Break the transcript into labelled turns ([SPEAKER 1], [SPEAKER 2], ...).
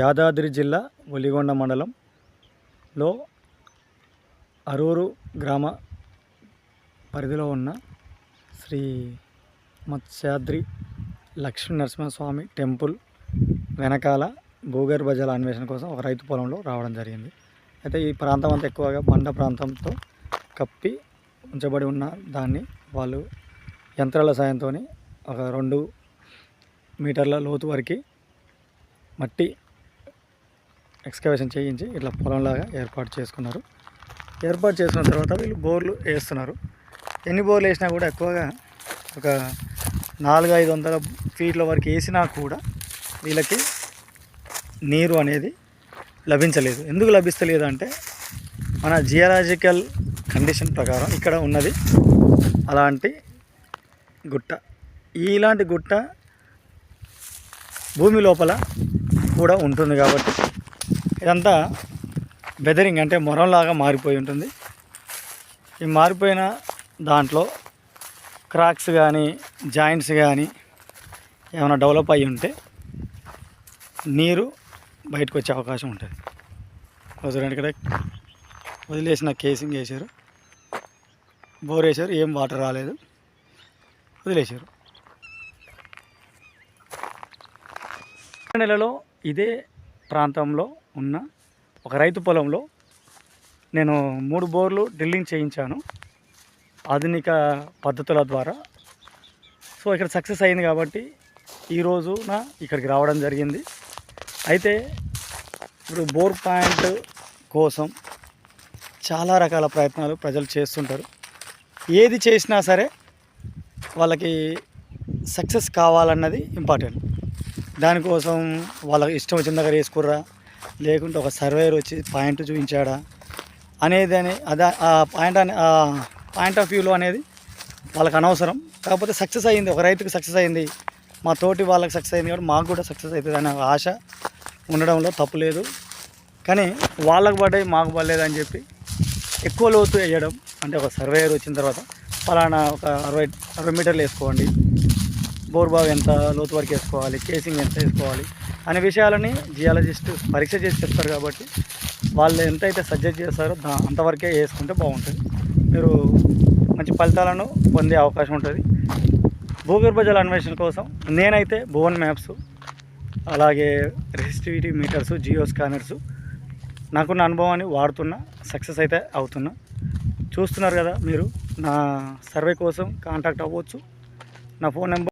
[SPEAKER 1] యాదాద్రి జిల్లా ఒలిగొండ మండలంలో అరూరు గ్రామ పరిధిలో ఉన్న శ్రీ మత్స్యాద్రి లక్ష్మీ నరసింహస్వామి టెంపుల్ వెనకాల భూగర్భ జల అన్వేషణ కోసం ఒక రైతు పొలంలో రావడం జరిగింది. అయితే ఈ ప్రాంతం అంతా ఎక్కువగా బండ ప్రాంతంతో కప్పి ఉంచబడి ఉన్న దాన్ని వాళ్ళు యంత్రాల సాయంతో ఒక రెండు మీటర్ల లోతు వరకు మట్టి ఎక్స్కవేషన్ చేయించి ఇట్లా పొలంలాగా ఏర్పాటు చేసుకున్నారు. ఏర్పాటు చేసుకున్న తర్వాత వీళ్ళు బోర్లు వేస్తున్నారు. ఎన్ని బోర్లు వేసినా కూడా ఎక్కువగా ఒక నాలుగు ఐదు వందల ఫీట్ల వరకు వేసినా కూడా వీళ్ళకి నీరు అనేది లభించలేదు. ఎందుకు లభిస్తలేదు అంటే మన జియాలజికల్ కండిషన్ ప్రకారం ఇక్కడ ఉన్నది అలాంటి గుట్ట. ఇలాంటి గుట్ట భూమి లోపల కూడా ఉంటుంది కాబట్టి ఇదంతా బెదరింగ్ అంటే మొరంలాగా మారిపోయి ఉంటుంది. ఈ మారిపోయిన దాంట్లో క్రాక్స్ కానీ జాయింట్స్ కానీ ఏమైనా డెవలప్ అయ్యి ఉంటే నీరు బయటకు వచ్చే అవకాశం ఉంటుంది. చూడండి ఇక్కడ. వదిలేసిన కేసింగ్ వేసారు బోర్ వేసారు ఏం వాటర్ రాలేదు. వదిలేశారు. నెలలో ఇదే ప్రాంతంలో ఉన్న ఒక రైతు పొలంలో నేను మూడు బోర్లు డ్రిల్లింగ్ చేయించాను ఆధునిక పద్ధతుల ద్వారా. సో ఇక్కడ సక్సెస్ అయింది కాబట్టి ఈ ఇక్కడికి రావడం జరిగింది. అయితే ఇప్పుడు బోర్ పాయింట్ కోసం చాలా రకాల ప్రయత్నాలు ప్రజలు చేస్తుంటారు. ఏది చేసినా సరే వాళ్ళకి సక్సెస్ కావాలన్నది ఇంపార్టెంట్. దానికోసం వాళ్ళకి ఇష్టం వచ్చిన దగ్గర వేసుకుర్రా లేకుంటే ఒక సర్వేయర్ వచ్చి పాయింట్ చూపించాడా అనేది అని అదా ఆ పాయింట్ అనే పాయింట్ ఆఫ్ వ్యూలో అనేది వాళ్ళకి అనవసరం. కాకపోతే సక్సెస్ అయింది ఒక రైతుకి సక్సెస్ అయింది మా తోటి వాళ్ళకి సక్సెస్ అయింది కాబట్టి మాకు కూడా సక్సెస్ అవుతుంది అనే ఆశ ఉండడంలో తప్పు లేదు. కానీ వాళ్ళకు పడ్డాయి మాకు పడలేదు అని చెప్పి ఎక్కువ లోతు వేయడం అంటే ఒక సర్వేయర్ వచ్చిన తర్వాత ఫలానా ఒక అరవై అరవై మీటర్లు వేసుకోండి బోర్బావ్ ఎంత లోతు వరకు వేసుకోవాలి కేసింగ్ ఎంత వేసుకోవాలి అనే విషయాలని జియాలజిస్ట్ పరీక్ష చేసి చెప్తారు కాబట్టి వాళ్ళు ఎంతైతే సజెస్ట్ చేస్తారో దా అంతవరకే వేసుకుంటే బాగుంటుంది. మీరు మంచి ఫలితాలను పొందే అవకాశం ఉంటుంది. భూగర్భ జల అన్వేషణ కోసం నేనైతే భువన్ మ్యాప్స్ అలాగే రెసిస్టివిటీ మీటర్స్ జియో స్కానర్స్ నాకున్న అనుభవాన్ని వాడుతున్నా సక్సెస్ అయితే అవుతున్నా. చూస్తున్నారు కదా మీరు నా సర్వే కోసం కాంటాక్ట్ అవ్వచ్చు. నా ఫోన్ నెంబర్